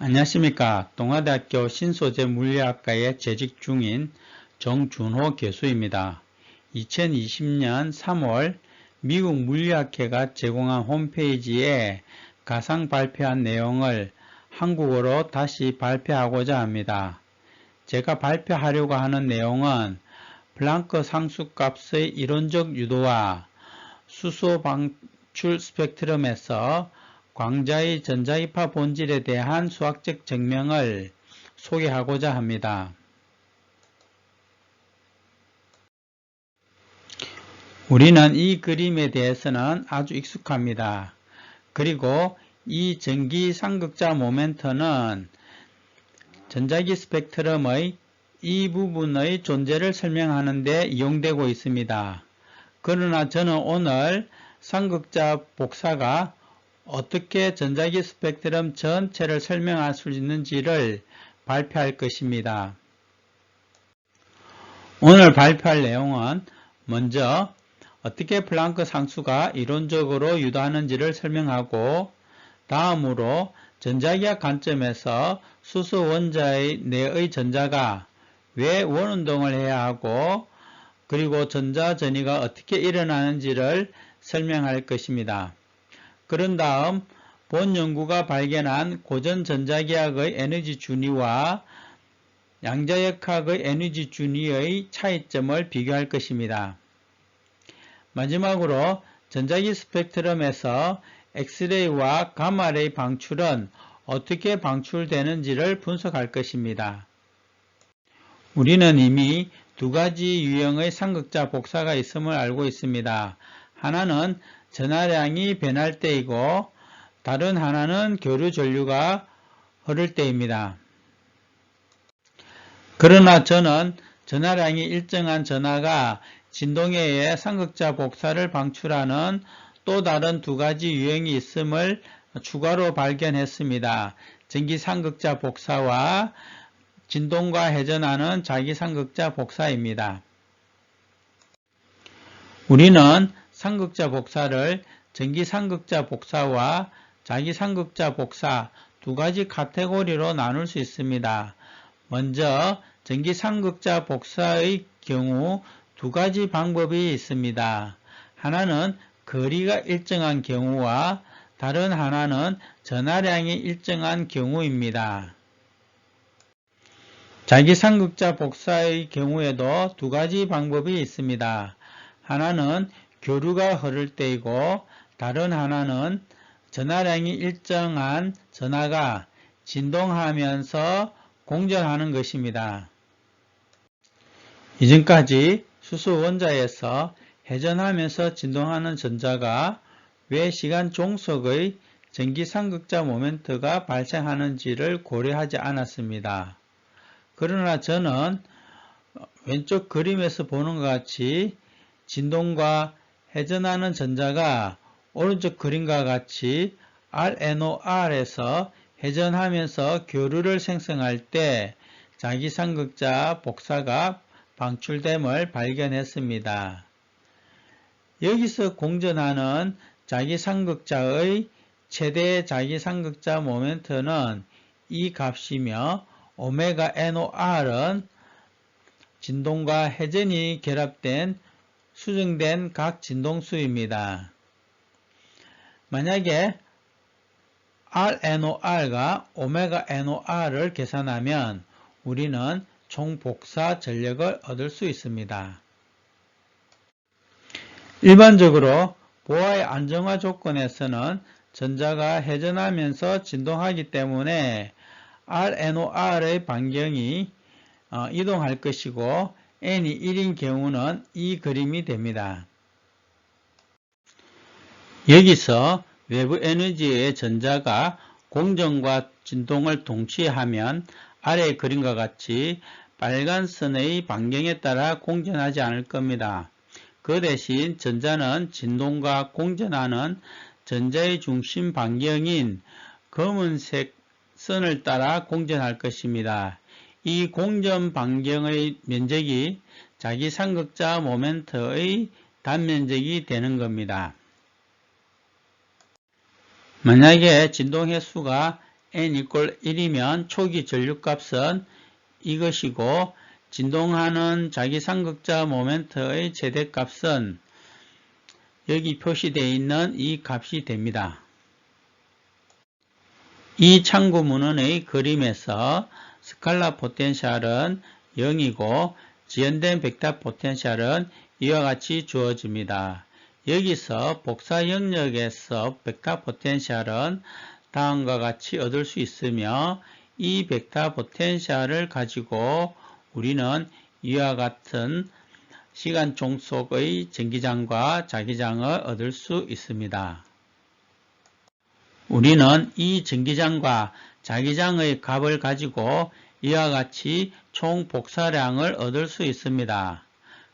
안녕하십니까. 동아대학교 신소재 물리학과에 재직 중인 정준호 교수입니다. 2020년 3월 미국 물리학회가 제공한 홈페이지에 가상 발표한 내용을 한국어로 다시 발표하고자 합니다. 제가 발표하려고 하는 내용은 플랑크 상수값의 이론적 유도와 수소 방출 스펙트럼에서 광자의 전자입하 본질에 대한 수학적 증명을 소개하고자 합니다. 우리는 이 그림에 대해서는 아주 익숙합니다. 그리고 이 전기 상극자 모멘트는 전자기 스펙트럼의 이 부분의 존재를 설명하는 데 이용되고 있습니다. 그러나 저는 오늘 상극자 복사가 어떻게 전자기 스펙트럼 전체를 설명할 수 있는지를 발표할 것입니다. 오늘 발표할 내용은 먼저 어떻게 플랑크 상수가 이론적으로 유도하는지를 설명하고 다음으로 전자기학 관점에서 수소 원자의 내의 전자가 왜 원운동을 해야 하고 그리고 전자 전이가 어떻게 일어나는지를 설명할 것입니다. 그런 다음 본 연구가 발견한 고전 전자기학의 에너지 준위와 양자역학의 에너지 준위의 차이점을 비교할 것입니다. 마지막으로 전자기 스펙트럼에서 엑스레이와 가마레이 방출은 어떻게 방출되는지를 분석할 것입니다. 우리는 이미 두 가지 유형의 삼극자 복사가 있음을 알고 있습니다. 하나는 전하량이 변할 때이고 다른 하나는 교류 전류가 흐를 때입니다. 그러나 저는 전하량이 일정한 전하가 진동에 의해 삼극자 복사를 방출하는 또 다른 두 가지 유형이 있음을 추가로 발견했습니다. 전기 삼극자 복사와 진동과 회전하는 자기 삼극자 복사입니다. 우리는 삼극자 복사를 전기삼극자 복사와 자기삼극자 복사 두 가지 카테고리로 나눌 수 있습니다. 먼저 전기삼극자 복사의 경우 두 가지 방법이 있습니다. 하나는 거리가 일정한 경우와 다른 하나는 전하량이 일정한 경우입니다. 자기삼극자 복사의 경우에도 두 가지 방법이 있습니다. 하나는 교류가 흐를 때이고 다른 하나는 전하량이 일정한 전하가 진동하면서 공전하는 것입니다. 이전까지 수소 원자에서 회전하면서 진동하는 전자가 왜 시간 종속의 전기삼극자 모멘트가 발생하는지를 고려하지 않았습니다. 그러나 저는 왼쪽 그림에서 보는 것 같이 진동과 회전하는 전자가 오른쪽 그림과 같이 RNOR에서 회전하면서 교류를 생성할 때 자기삼극자 복사가 방출됨을 발견했습니다. 여기서 공전하는 자기삼극자의 최대 자기삼극자 모멘트는 이 값이며 오메가 NOR은 진동과 회전이 결합된 수정된 각 진동수입니다. 만약에 RNOR과 오메가 NOR을 계산하면 우리는 총 복사 전력을 얻을 수 있습니다. 일반적으로 보아의 안정화 조건에서는 전자가 회전하면서 진동하기 때문에 RNOR의 반경이 어, 이동할 것이고 n이 1인 경우는 이 그림이 됩니다. 여기서 외부 에너지의 전자가 공정과 진동을 동시에 하면 아래 그림과 같이 빨간 선의 반경에 따라 공전하지 않을 겁니다. 그 대신 전자는 진동과 공전하는 전자의 중심 반경인 검은색 선을 따라 공전할 것입니다. 이 공전 반경의 면적이 자기 삼극자 모멘트의 단면적이 되는 겁니다. 만약에 진동 횟수가 n 이꼴 1이면 초기 전류값은 이것이고 진동하는 자기상극자 모멘트의 최대값은 여기 표시되어 있는 이 값이 됩니다. 이 참고 문헌의 그림에서 스칼라 포텐셜은 0이고 지연된 벡터 포텐셜은 이와 같이 주어집니다. 여기서 복사 영역에서 벡터 포텐셜은 다음과 같이 얻을 수 있으며 이 벡터 포텐셜을 가지고 우리는 이와 같은 시간 종 속의 전기장과 자기장을 얻을 수 있습니다. 우리는 이 전기장과 자기장의 값을 가지고 이와 같이 총 복사량을 얻을 수 있습니다.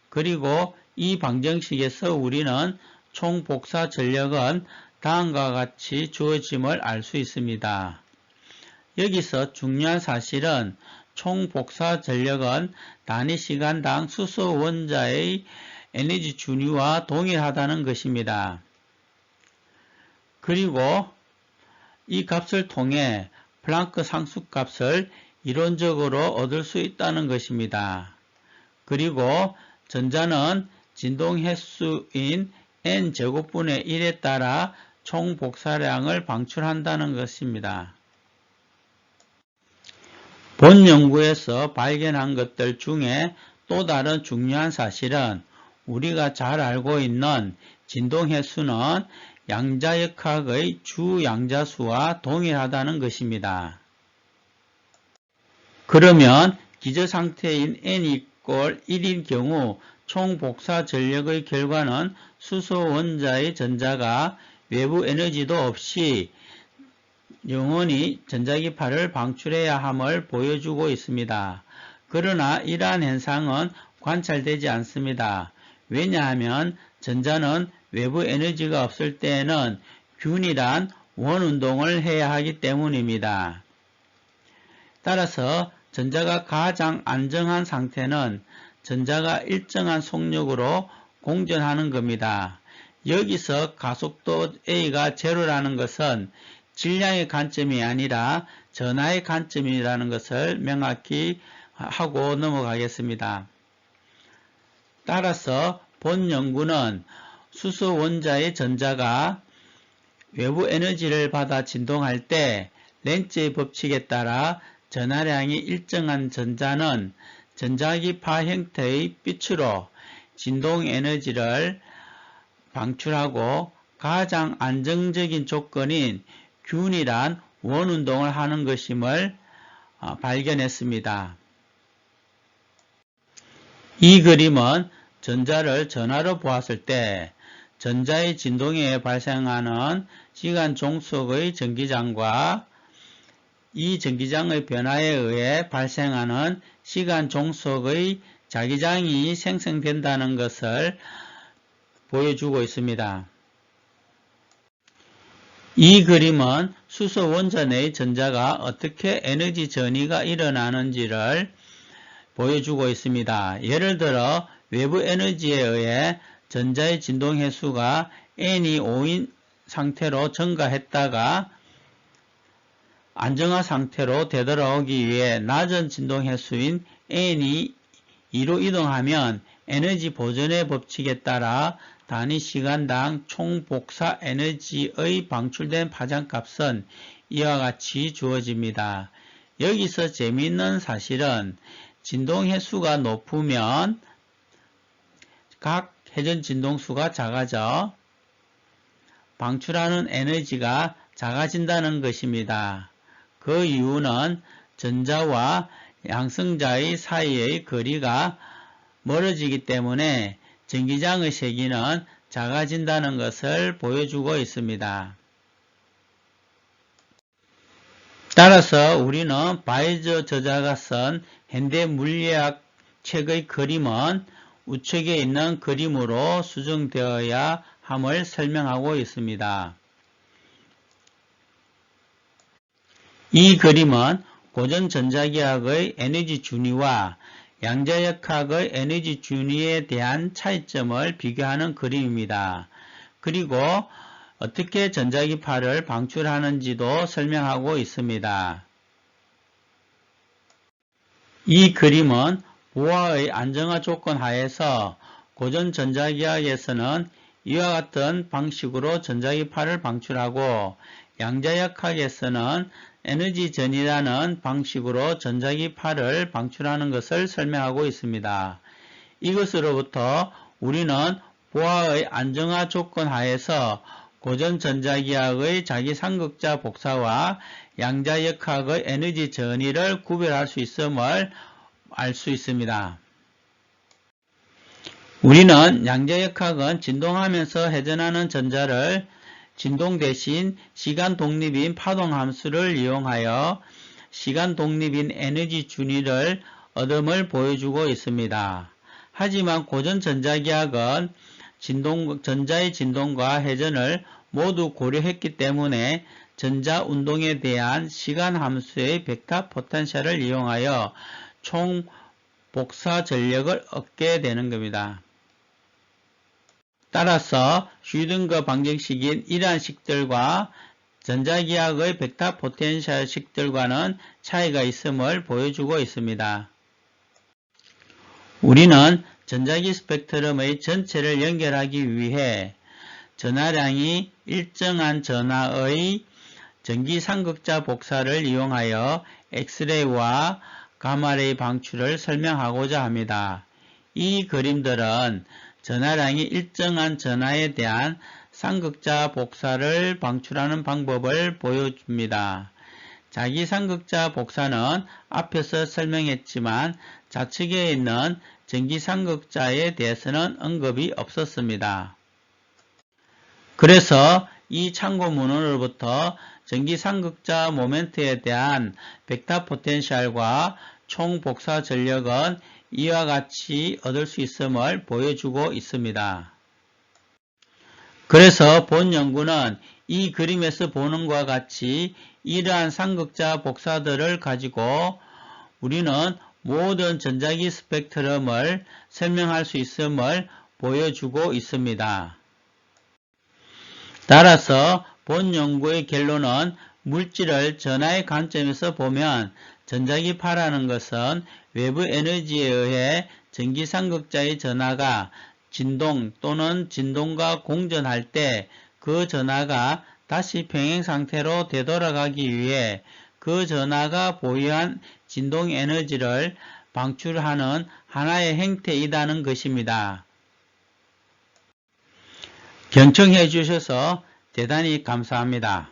그리고 이 방정식에서 우리는 총 복사 전력은 다음과 같이 주어짐을 알 수 있습니다. 여기서 중요한 사실은 총 복사 전력은 단위 시간당 수소 원자의 에너지 준위와 동일하다는 것입니다. 그리고 이 값을 통해 플랑크 상수값을 이론적으로 얻을 수 있다는 것입니다. 그리고 전자는 진동 횟수인 n제곱분의 1에 따라 총 복사량을 방출한다는 것입니다. 본 연구에서 발견한 것들 중에 또 다른 중요한 사실은 우리가 잘 알고 있는 진동 횟수는 양자역학의 주 양자수와 동일하다는 것입니다. 그러면 기저 상태인 n이 꼴 1인 경우 총 복사 전력의 결과는 수소 원자의 전자가 외부 에너지도 없이 영원히 전자기파를 방출해야 함을 보여주고 있습니다. 그러나 이러한 현상은 관찰되지 않습니다. 왜냐하면 전자는 외부 에너지가 없을 때에는 균일한 원운동을 해야 하기 때문입니다. 따라서 전자가 가장 안정한 상태는 전자가 일정한 속력으로 공전하는 겁니다. 여기서 가속도 A가 제로라는 것은 질량의 관점이 아니라 전하의 관점이라는 것을 명확히 하고 넘어가겠습니다. 따라서 본 연구는 수소 원자의 전자가 외부 에너지를 받아 진동할 때 렌츠의 법칙에 따라 전하량이 일정한 전자는 전자기파 형태의 빛으로 진동 에너지를 방출하고 가장 안정적인 조건인 균일한 원운동을 하는 것임을 어, 발견했습니다. 이 그림은 전자를 전하로 보았을 때 전자의 진동에 발생하는 시간 종속의 전기장과 이 전기장의 변화에 의해 발생하는 시간 종속의 자기장이 생성된다는 것을 보여주고 있습니다. 이 그림은 수소 원자 내의 전자가 어떻게 에너지 전이가 일어나는지를 보여주고 있습니다. 예를 들어 외부 에너지에 의해 전자의 진동 횟수가 n이 5인 상태로 증가했다가 안정화 상태로 되돌아오기 위해 낮은 진동 횟수인 n이 2로 이동하면 에너지 보존의 법칙에 따라 단위 시간당 총 복사 에너지의 방출된 파장값은 이와 같이 주어집니다. 여기서 재미있는 사실은 진동 횟수가 높으면 각 회전 진동수가 작아져 방출하는 에너지가 작아진다는 것입니다. 그 이유는 전자와 양성자의 사이의 거리가 멀어지기 때문에 전기장의 세기는 작아진다는 것을 보여주고 있습니다. 따라서 우리는 바이저 저자가 쓴 현대 물리학 책의 그림은 우측에 있는 그림으로 수정되어야 함을 설명하고 있습니다. 이 그림은 고전 전자기학의 에너지 준위와 양자역학의 에너지 준위에 대한 차이점을 비교하는 그림입니다. 그리고 어떻게 전자기파를 방출하는지도 설명하고 있습니다. 이 그림은 보아의 안정화 조건 하에서 고전 전자기학에서는 이와 같은 방식으로 전자기파를 방출하고 양자역학에서는 에너지전이라는 방식으로 전자기파를 방출하는 것을 설명하고 있습니다. 이것으로부터 우리는 보아의 안정화 조건 하에서 고전 전자기학의 자기 상극자 복사와 양자역학의 에너지 전이를 구별할 수 있음을 알 수 있습니다. 우리는 양자역학은 진동하면서 회전하는 전자를 진동 대신 시간 독립인 파동 함수를 이용하여 시간 독립인 에너지 준위를 얻음을 보여주고 있습니다. 하지만 고전 전자기학은 진동, 전자의 진동과 회전을 모두 고려했기 때문에 전자 운동에 대한 시간 함수의 벡터 포텐셜을 이용하여 총 복사 전력을 얻게 되는 겁니다. 따라서 슈든거 방정식인 이러한 식들과 전자기학의 벡터 포텐셜 식들과는 차이가 있음을 보여주고 있습니다. 우리는 전자기 스펙트럼의 전체를 연결하기 위해 전하량이 일정한 전하의 전기상극자 복사를 이용하여 엑스레이와 가마레이 방출을 설명하고자 합니다. 이 그림들은 전하량이 일정한 전하에 대한 상극자 복사를 방출하는 방법을 보여줍니다. 자기 상극자 복사는 앞에서 설명했지만 좌측에 있는 전기 상극자에 대해서는 언급이 없었습니다. 그래서 이 참고 문헌으로부터 전기 상극자 모멘트에 대한 벡터 포텐셜과 총 복사 전력은 이와 같이 얻을 수 있음을 보여주고 있습니다. 그래서 본 연구는 이 그림에서 보는 것과 같이 이러한 상극자 복사들을 가지고 우리는 모든 전자기 스펙트럼을 설명할 수 있음을 보여주고 있습니다. 따라서 본 연구의 결론은 물질을 전하의 관점에서 보면 전자기파라는 것은 외부 에너지에 의해 전기상극자의 전하가 진동 또는 진동과 공전할 때 그 전하가 다시 평행 상태로 되돌아가기 위해 그 전하가 보유한 진동 에너지를 방출하는 하나의 행태이다는 것입니다. 경청해 주셔서 대단히 감사합니다.